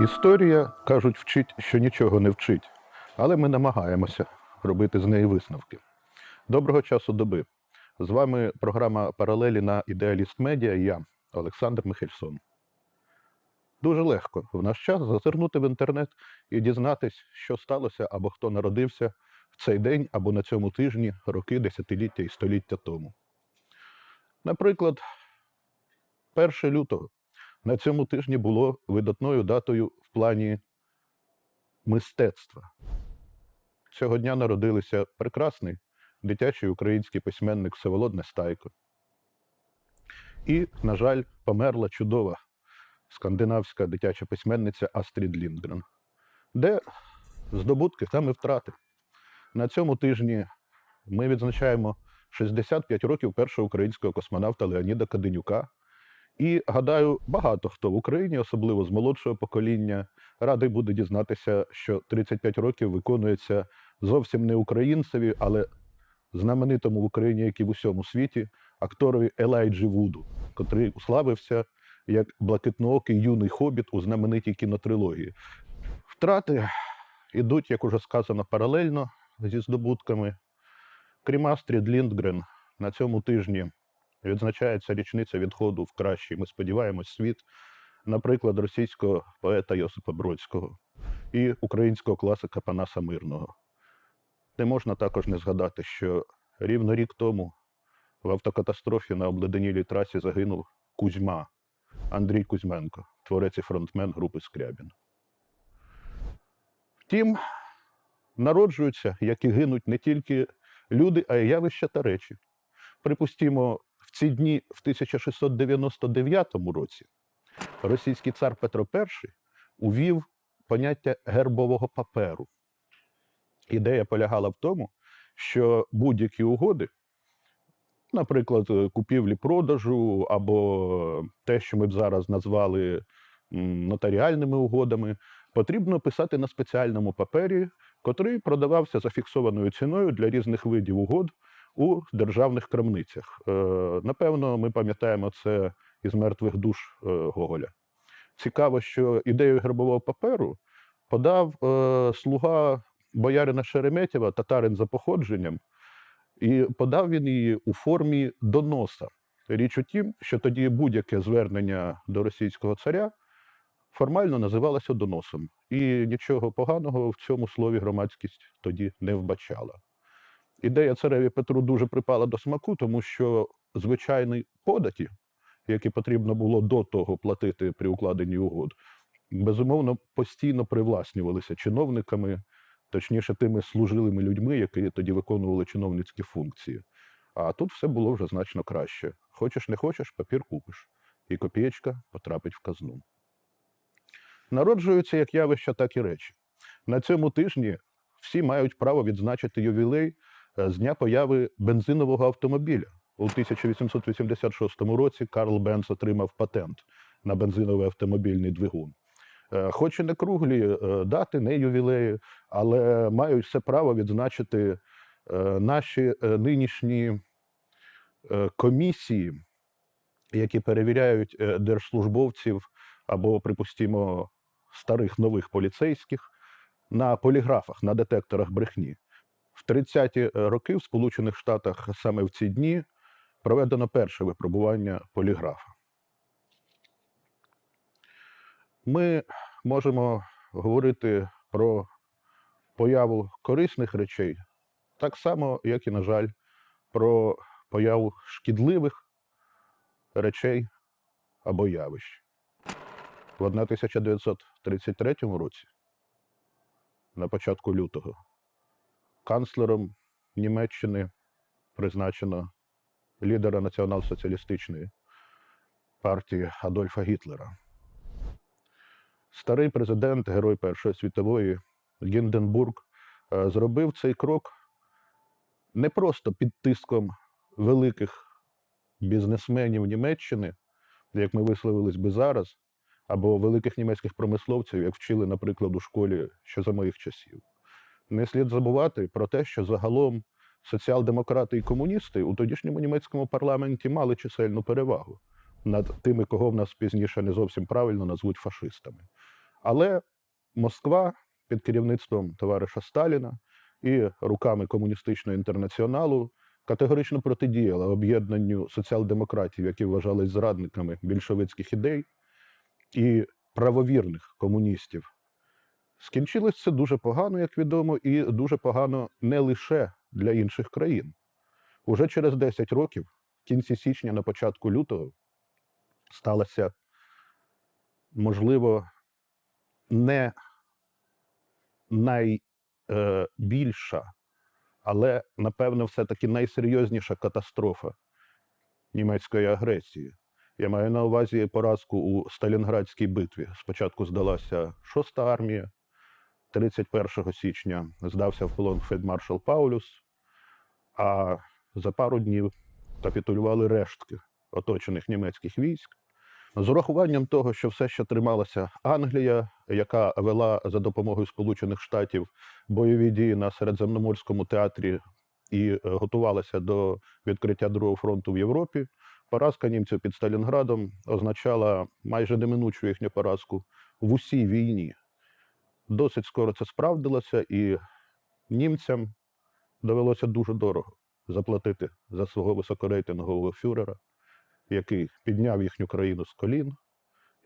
Історія, кажуть, вчить, що нічого не вчить, але ми намагаємося робити з неї висновки. Доброго часу доби. З вами програма Паралелі на Ідеаліст Медіа я, Олександр Михельсон. Дуже легко в наш час зазирнути в інтернет і дізнатись, що сталося або хто народився в цей день або на цьому тижні, роки, десятиліття і століття тому. Наприклад, 1 лютого на цьому тижні було видатною датою в плані мистецтва. Цього дня народилися прекрасний дитячий український письменник Всеволод Нестайко. І, на жаль, померла чудова скандинавська дитяча письменниця Астрід Ліндгрен. Де здобутки, там і втрати. На цьому тижні ми відзначаємо 65 років першого українського космонавта Леоніда Каденюка. І гадаю, багато хто в Україні, особливо з молодшого покоління, радий буде дізнатися, що 35 років виконується зовсім не українцеві, але знаменитому в Україні, як і в усьому світі, акторові Елайджі Вуду, котрий уславився як блакитноокий юний хобіт у знаменитій кінотрилогії. Втрати йдуть, як уже сказано, паралельно зі здобутками. Крім Астрід Ліндгрен, на цьому тижні відзначається річниця відходу в кращий, ми сподіваємось, світ, наприклад, російського поета Йосипа Бродського і українського класика Панаса Мирного. Не можна також не згадати, що рівно рік тому в автокатастрофі на обледенілій трасі загинув Кузьма Андрій Кузьменко, творець і фронтмен групи Скрябін. Втім, народжуються, як і гинуть не тільки люди, а й явища та речі. Припустімо, ці дні в 1699 році російський цар Петро І увів поняття гербового паперу. Ідея полягала в тому, що будь-які угоди, наприклад, купівлі-продажу або те, що ми б зараз назвали нотаріальними угодами, потрібно писати на спеціальному папері, котрий продавався за фіксованою ціною для різних видів угод у державних крамницях. Е, Напевно, ми пам'ятаємо це із мертвих душ е, Гоголя. Цікаво, що ідею гербового паперу подав е, слуга боярина Шереметєва, татарин за походженням, і подав він її у формі доноса. Річ у тім, що тоді будь-яке звернення до російського царя формально називалося доносом, і нічого поганого в цьому слові громадськість тоді не вбачала. Ідея цареві Петру дуже припала до смаку, тому що звичайні податі, які потрібно було до того платити при укладенні угод, безумовно постійно привласнювалися чиновниками, точніше, тими служилими людьми, які тоді виконували чиновницькі функції. А тут все було вже значно краще. Хочеш, не хочеш, папір купиш, і копієчка потрапить в казну. Народжуються як явища, так і речі. На цьому тижні всі мають право відзначити ювілей з дня появи бензинового автомобіля. У 1886 році Карл Бенц отримав патент на бензиновий автомобільний двигун. Е, Хоч і не круглі е, дати, не ювілеї, але мають все право відзначити е, наші е, нинішні е, комісії, які перевіряють е, держслужбовців або, припустимо, старих нових поліцейських на поліграфах, на детекторах брехні. В 30-ті роки в Сполучених Штатах саме в ці дні проведено перше випробування поліграфа. Ми можемо говорити про появу корисних речей, так само, як і, на жаль, про появу шкідливих речей або явищ. В 1933 році, на початку лютого, канцлером Німеччини призначено лідера націонал-соціалістичної партії Адольфа Гітлера. Старий президент, герой Першої світової Гінденбург, е, зробив цей крок не просто під тиском великих бізнесменів Німеччини, як ми висловились би зараз, або великих німецьких промисловців, як вчили, наприклад, у школі ще за моїх часів. Не слід забувати про те, що загалом соціал-демократи і комуністи у тодішньому німецькому парламенті мали чисельну перевагу над тими, кого в нас пізніше не зовсім правильно назвуть фашистами. Але Москва під керівництвом товариша Сталіна і руками комуністичного інтернаціоналу категорично протидіяла об'єднанню соціал-демократів, які вважались зрадниками більшовицьких ідей, і правовірних комуністів. Скінчилось це дуже погано, як відомо, і дуже погано не лише для інших країн. Уже через 10 років, в кінці січня, на початку лютого, сталася, можливо, не найбільша, але, напевно, все-таки найсерйозніша катастрофа німецької агресії. Я маю на увазі поразку у Сталінградській битві. Спочатку здалася 6-та армія, 31 січня здався в полон фельдмаршал Паулюс, а за пару днів капітулювали рештки оточених німецьких військ. З урахуванням того, що все ще трималася Англія, яка вела за допомогою Сполучених Штатів бойові дії на Середземноморському театрі і е, готувалася до відкриття Другого фронту в Європі, поразка німців під Сталінградом означала майже неминучу їхню поразку в усій війні. Досить скоро це справдилося, і німцям довелося дуже дорого заплатити за свого високорейтингового фюрера, який підняв їхню країну з колін,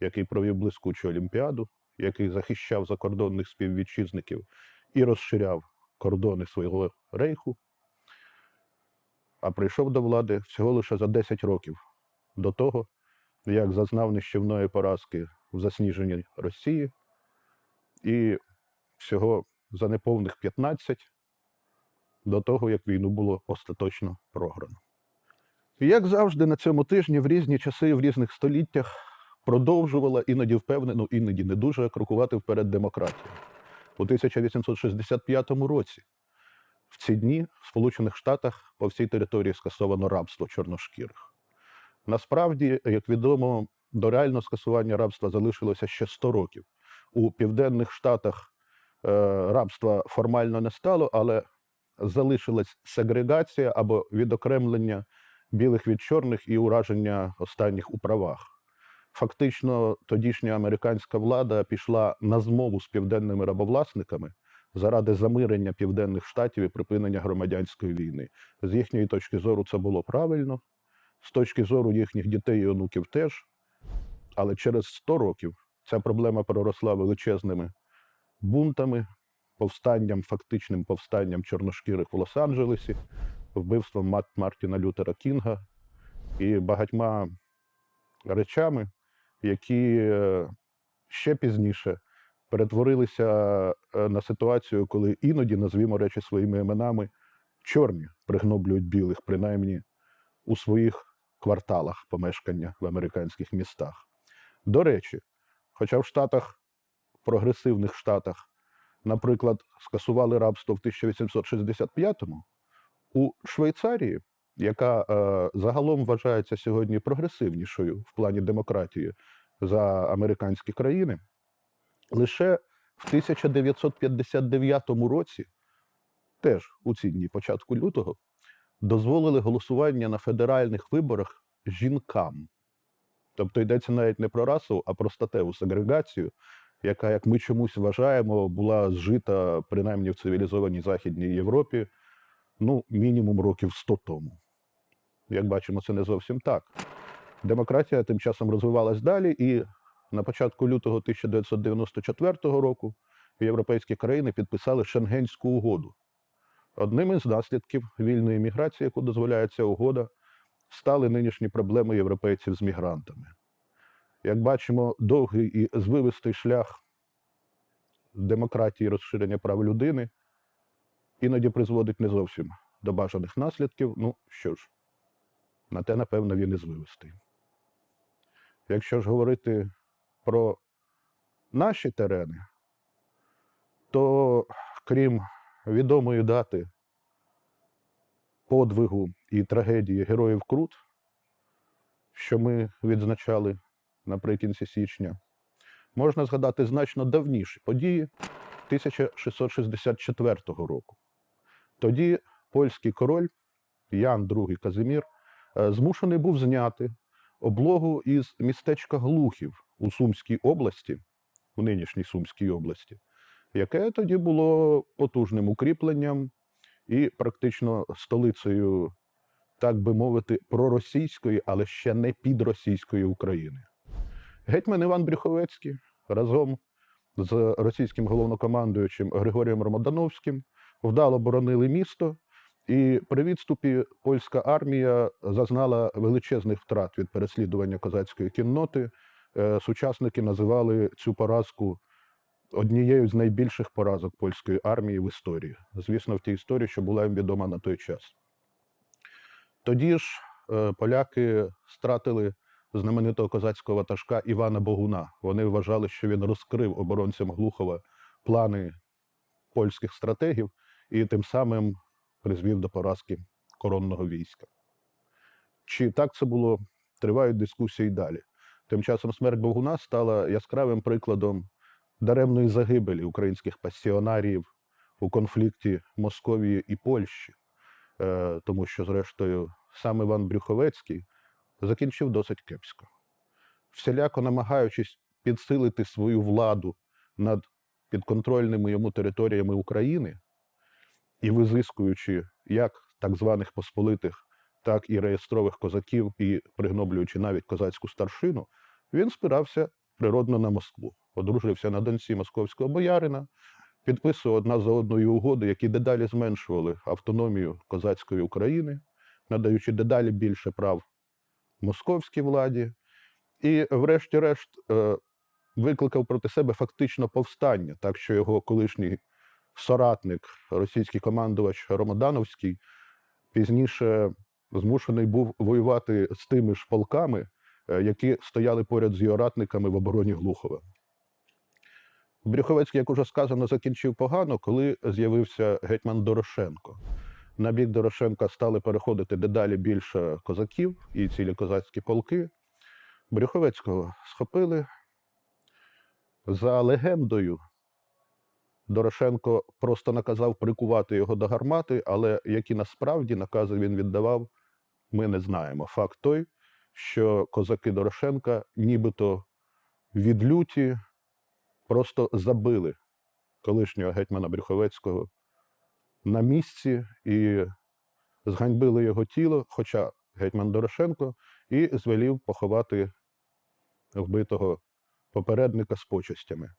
який провів блискучу олімпіаду, який захищав закордонних співвітчизників і розширяв кордони свого рейху, а прийшов до влади всього лише за 10 років до того, як зазнав нищівної поразки в засніженій Росії, і всього за неповних 15 до того, як війну було остаточно програно. І як завжди, на цьому тижні в різні часи, в різних століттях продовжувала іноді впевнено, іноді не дуже крокувати вперед демократія. У 1865 році в ці дні в Сполучених Штатах по всій території скасовано рабство чорношкірих. Насправді, як відомо, до реального скасування рабства залишилося ще 100 років. У південних штатах е, рабства формально не стало, але залишилась сегрегація або відокремлення білих від чорних і ураження останніх у правах. Фактично, тодішня американська влада пішла на змову з південними рабовласниками заради замирення південних штатів і припинення громадянської війни. З їхньої точки зору це було правильно, з точки зору їхніх дітей і онуків теж. Але через 100 років ця проблема проросла величезними бунтами, повстанням, фактичним повстанням чорношкірих в Лос-Анджелесі, вбивством Мат Мартіна Лютера Кінга і багатьма речами, які е, ще пізніше перетворилися е, на ситуацію, коли іноді, назвімо речі своїми іменами, чорні пригноблюють білих, принаймні у своїх кварталах помешкання в американських містах. До речі, хоча в Штатах, прогресивних Штатах, наприклад, скасували рабство в 1865-му, у Швейцарії, яка е, загалом вважається сьогодні прогресивнішою в плані демократії за американські країни, лише в 1959 році, теж у ці дні початку лютого, дозволили голосування на федеральних виборах жінкам. Тобто йдеться навіть не про расу, а про статеву сегрегацію, яка, як ми чомусь вважаємо, була зжита принаймні в цивілізованій Західній Європі ну, мінімум років 100 тому. Як бачимо, це не зовсім так. Демократія тим часом розвивалась далі, і на початку лютого 1994 року європейські країни підписали Шенгенську угоду. Одним із наслідків вільної міграції, яку дозволяє ця угода, стали нинішні проблеми європейців з мігрантами. Як бачимо, довгий і звивистий шлях демократії розширення прав людини іноді призводить не зовсім до бажаних наслідків. Ну що ж, на те, напевно, він і звивистий. Якщо ж говорити про наші терени, то крім відомої дати подвигу і трагедії героїв Крут, що ми відзначали наприкінці січня, можна згадати значно давніші події 1664 року. Тоді польський король Ян II Казимір е, змушений був зняти облогу із містечка Глухів у Сумській області в нинішній Сумській області, яке тоді було потужним укріпленням і практично столицею, так би мовити, проросійської, але ще не підросійської України. Гетьман Іван Брюховецький разом з російським головнокомандуючим Григорієм Ромодановським вдало боронили місто, і при відступі польська армія зазнала величезних втрат від переслідування козацької кінноти. Е, Сучасники називали цю поразку однією з найбільших поразок польської армії в історії. Звісно, в тій історії, що була їм відома на той час. Тоді ж е, поляки стратили знаменитого козацького ватажка Івана Богуна. Вони вважали, що він розкрив оборонцям Глухова плани польських стратегів і тим самим призвів до поразки коронного війська. Чи так це було, тривають дискусії далі. Тим часом смерть Богуна стала яскравим прикладом даремної загибелі українських пасіонарів у конфлікті Московії і Польщі, Е, тому що, зрештою, сам Іван Брюховецький закінчив досить кепсько. Всіляко намагаючись підсилити свою владу над підконтрольними йому територіями України і визискуючи як так званих посполитих, так і реєстрових козаків, і пригноблюючи навіть козацьку старшину, він спирався природно на Москву. Одружився на доньці московського боярина, підписував одна за одною угоди, які дедалі зменшували автономію козацької України, надаючи дедалі більше прав московській владі, і, врешті-решт, е, викликав проти себе фактично повстання, так що його колишній соратник, російський командувач Ромодановський, пізніше змушений був воювати з тими ж полками, е, які стояли поряд з його ратниками в обороні Глухова. Брюховецький, як уже сказано, закінчив погано, коли з'явився гетьман Дорошенко. На бік Дорошенка стали переходити дедалі більше козаків і цілі козацькі полки. Брюховецького схопили. За легендою, Дорошенко просто наказав прикувати його до гармати, але які насправді накази він віддавав, ми не знаємо. Факт той, що козаки Дорошенка нібито від люті просто забили колишнього гетьмана Брюховецького на місці і зганьбили його тіло, хоча гетьман Дорошенко, і звелів поховати вбитого попередника з почестями.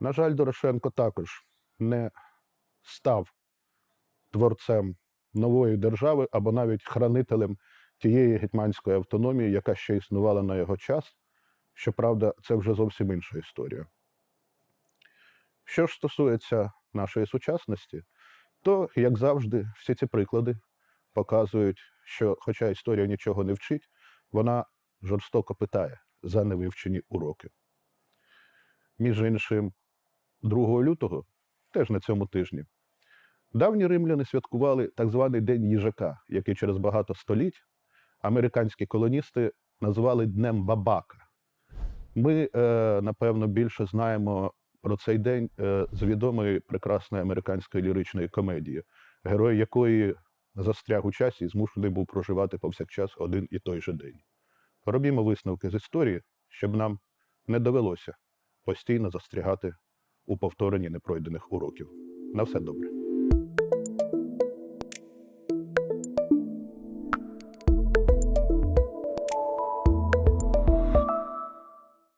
На жаль, Дорошенко також не став творцем нової держави або навіть хранителем тієї гетьманської автономії, яка ще існувала на його час. Щоправда, це вже зовсім інша історія. Що ж стосується нашої сучасності, то, як завжди, всі ці приклади показують, що, хоча історія нічого не вчить, вона жорстоко питає за невивчені уроки. Між іншим, 2 лютого, теж на цьому тижні, давні римляни святкували так званий День їжака, який через багато століть американські колоністи назвали Днем Бабака. Ми, е, напевно, більше знаємо про цей день е, з відомої прекрасної американської ліричної комедії, герой якої застряг у часі і змушений був проживати повсякчас один і той же день. Робімо висновки з історії, щоб нам не довелося постійно застрягати у повторенні непройдених уроків. На все добре.